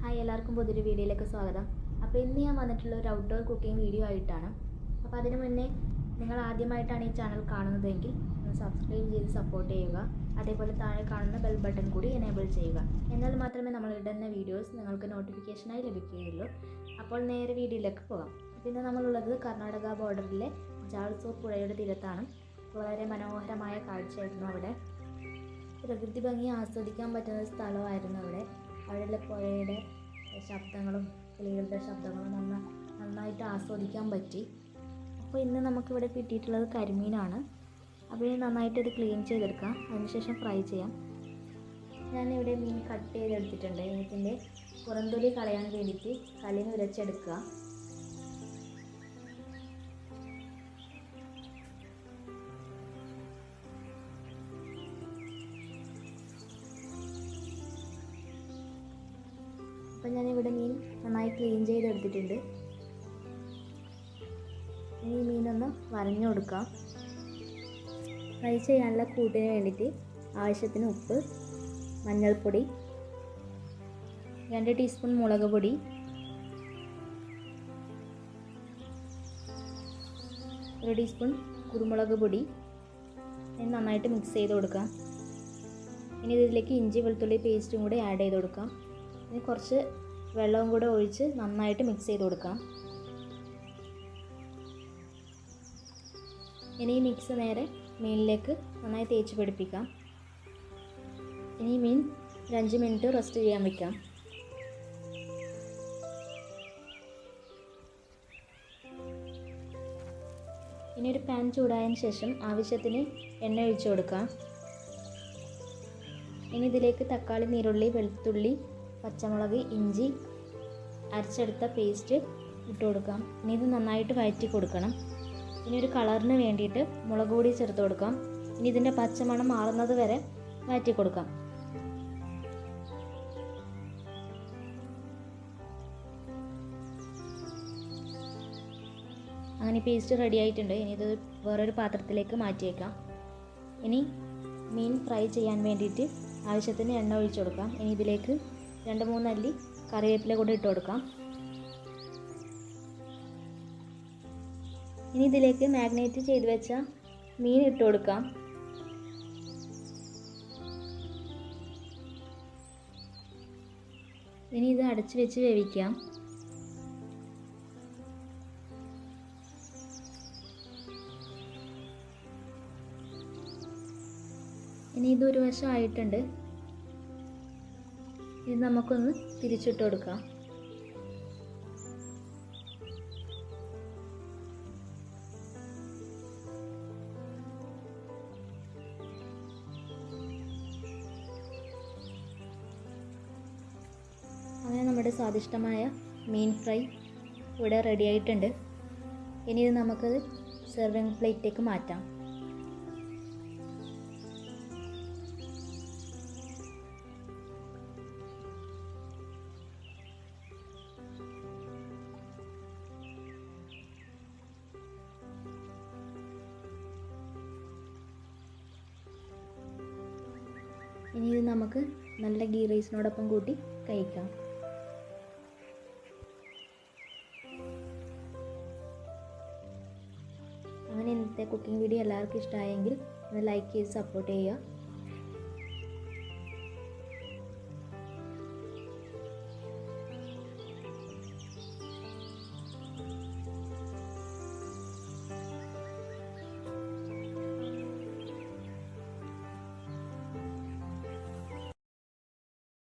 Hi എല്ലാവർക്കും പുതിയൊരു വീഡിയോയിലേക്ക് സ്വാഗതം. അപ്പോൾ ഇന്ന് ഞാൻ വന്നിട്ടുള്ള ഒരു ഔട്ട്ഡോർ കുക്കിംഗ് വീഡിയോ ആയിട്ടാണ്. അപ്പോൾ അതിന് മുന്നേ നിങ്ങൾ ആദ്യമായിട്ടാണ് ഈ ചാനൽ കാണുന്നതെങ്കിൽ സബ്സ്ക്രൈബ് ചെയ്ത് സപ്പോർട്ട് ചെയ്യുക. അതേപോലെ താഴെ കാണുന്ന ബെൽ ബട്ടൺ കൂടി എനേബിൾ ചെയ്യുക. എന്നാൽ മാത്രമേ നമ്മൾ ഇടുന്ന വീഡിയോസ് നിങ്ങൾക്ക് നോട്ടിഫിക്കേഷനായി ലഭിക്കുകയുള്ളൂ. അപ്പോൾ നേരെ വീഡിയോയിലേക്ക് പോകാം. പിന്നെ നമ്മളുള്ളത് കർണാടക ബോർഡറിലെ ജാൾസൂർ പുഴയുടെ തീരത്താണ്. വളരെ മനോഹരമായ കാഴ്ചയായിരുന്നു അവിടെ. പ്രകൃതി ഭംഗി ആസ്വദിക്കാൻ പറ്റുന്ന സ്ഥലമായിരുന്നു അവിടെ. അവിടെയുള്ള പുഴയുടെ ശബ്ദങ്ങളും കിളികളുടെ ശബ്ദങ്ങളും നന്ന നന്നായിട്ട് ആസ്വദിക്കാൻ പറ്റി. അപ്പോൾ ഇന്ന് നമുക്കിവിടെ കിട്ടിയിട്ടുള്ളത് കരിമീനാണ്. അപ്പോൾ ഇനി നന്നായിട്ട് ഇത് ക്ലീൻ ചെയ്തെടുക്കാം. അതിനുശേഷം ഫ്രൈ ചെയ്യാം. ഞാനിവിടെ മീൻ കട്ട് ചെയ്തെടുത്തിട്ടുണ്ട്. ഇതിന്റെ പുറന്തൊലി കളയാൻ വേണ്ടിയിട്ട് കല്ലിന് ഉരച്ചെടുക്കുക. അപ്പം ഞാനിവിടെ മീൻ നന്നായി ക്ലീൻ ചെയ്തെടുത്തിട്ടുണ്ട്. ഇനി മീനൊന്ന് വരഞ്ഞു കൊടുക്കാം. ഫ്രൈ ചെയ്യാനുള്ള കൂട്ടിന് വേണ്ടിയിട്ട് ആവശ്യത്തിന് ഉപ്പ് മഞ്ഞൾപ്പൊടി രണ്ട് ടീസ്പൂൺ മുളക് പൊടി ഒരു ടീസ്പൂൺ കുരുമുളക് പൊടി. ഇനി നന്നായിട്ട് മിക്സ് ചെയ്ത് കൊടുക്കാം. ഇനി ഇതിലേക്ക് ഇഞ്ചി വെളുത്തുള്ളി പേസ്റ്റും കൂടി ആഡ് ചെയ്ത് കൊടുക്കാം. ഇനി കുറച്ച് വെള്ളവും കൂടെ ഒഴിച്ച് നന്നായിട്ട് മിക്സ് ചെയ്ത് കൊടുക്കാം. ഇനി ഈ മിക്സ് നേരെ മീനിലേക്ക് നന്നായി തേച്ച് പിടിപ്പിക്കാം. ഇനി മീൻ ഒരു അഞ്ച് മിനിറ്റ് റെസ്റ്റ് ചെയ്യാൻ വെക്കാം. ഇനി ഒരു പാൻ ചൂടായതിന് ശേഷം ആവശ്യത്തിന് എണ്ണ ഒഴിച്ചു കൊടുക്കാം. ഇനി ഇതിലേക്ക് തക്കാളി നീരുള്ളി വെളുത്തുള്ളി പച്ചമുളക് ഇഞ്ചി അരച്ചെടുത്ത പേസ്റ്റ് ഇട്ട് കൊടുക്കാം. ഇനി ഇത് നന്നായിട്ട് വഴറ്റി കൊടുക്കണം. ഇനി ഒരു കളറിന് വേണ്ടിയിട്ട് മുളക് പൊടി ചേർത്ത് കൊടുക്കാം. ഇനി ഇതിന്റെ പച്ചമണം മാറുന്നത് വരെ വഴറ്റി കൊടുക്കാം. അങ്ങനെ പേസ്റ്റ് റെഡി ആയിട്ടുണ്ട്. ഇനി ഇത് വേറൊരു പാത്രത്തിലേക്ക് മാറ്റിയേക്കാം. ഇനി മീൻ ഫ്രൈ ചെയ്യാൻ വേണ്ടിയിട്ട് ആവശ്യത്തിന് എണ്ണ ഒഴിച്ചു കൊടുക്കാം. ഇനി ഇതിലേക്ക് രണ്ട് മൂന്നല്ലി കറിവേപ്പില കൂടെ ഇട്ട് കൊടുക്കാം. ഇനി ഇതിലേക്ക് മാഗ്നേറ്റ് ചെയ്ത് വെച്ച മീൻ ഇട്ട് കൊടുക്കാം. ഇനി ഇത് അടച്ചു വെച്ച് വേവിക്കാം. ഇനി ഇത് ഒരു വശം ആയിട്ടുണ്ട്. ഇത് നമുക്കൊന്ന് തിരിച്ചിട്ട് കൊടുക്കാം. അങ്ങനെ നമ്മുടെ സ്വാദിഷ്ടമായ മീൻ ഫ്രൈ ഇവിടെ റെഡി ആയിട്ടുണ്ട്. ഇനി ഇത് നമുക്കത് സെർവിങ് പ്ലേറ്റിലേക്ക് മാറ്റാം. ഇനി ഇത് നമുക്ക് നല്ല ഗീ റൈസിനോടൊപ്പം കൂട്ടി കഴിക്കാം. അങ്ങനെ ഇന്നത്തെ കുക്കിംഗ് വീഡിയോ എല്ലാവർക്കും ഇഷ്ടമായെങ്കിൽ ഒന്ന് ലൈക്ക് ചെയ്ത് സപ്പോർട്ട് ചെയ്യുക.